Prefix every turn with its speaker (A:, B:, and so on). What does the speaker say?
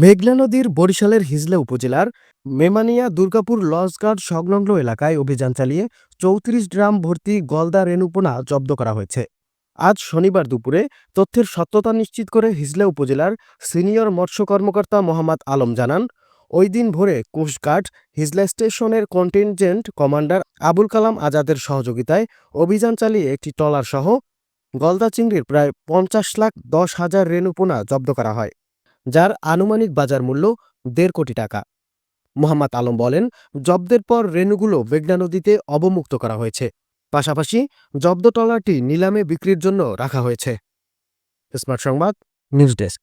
A: মেঘনা নদীর বরিশালের হিজলা উপজেলার মেমানিয়া দুর্গাপুর লঞ্চঘাট সংলগ্ন এলাকায় অভিযান চালিয়ে চৌত্রিশ ড্রাম ভর্তি গলদা রেণুপোনা জব্দ করা হয়েছে। আজ শনিবার দুপুরে তথ্যের সত্যতা নিশ্চিত করে হিজলা উপজেলার সিনিয়র মৎস্য কর্মকর্তা মোহাম্মদ আলম জানান, ওই দিন ভোরে কোস্টগার্ড হিজলা স্টেশনের কন্টিনজেন্ট কমান্ডার আবুল কালাম আজাদের সহযোগিতায় অভিযান চালিয়ে একটি ট্রলার সহ গলদা চিংড়ির প্রায় পঞ্চাশ লাখ দশ হাজার রেণুপোনা জব্দ করা হয়। যার আনুমানিক বাজার মূল্য দেড় কোটি টাকা। মোহাম্মদ আলম বলেন, জব্দের পর রেণুগুলো মেঘনা নদীতে অবমুক্ত করা হয়েছে। পাশাপাশি জব্দ ট্রলারটি নিলামে বিক্রির জন্য রাখা হয়েছে। স্মার্ট সংবাদ, নিউজ ডেস্ক।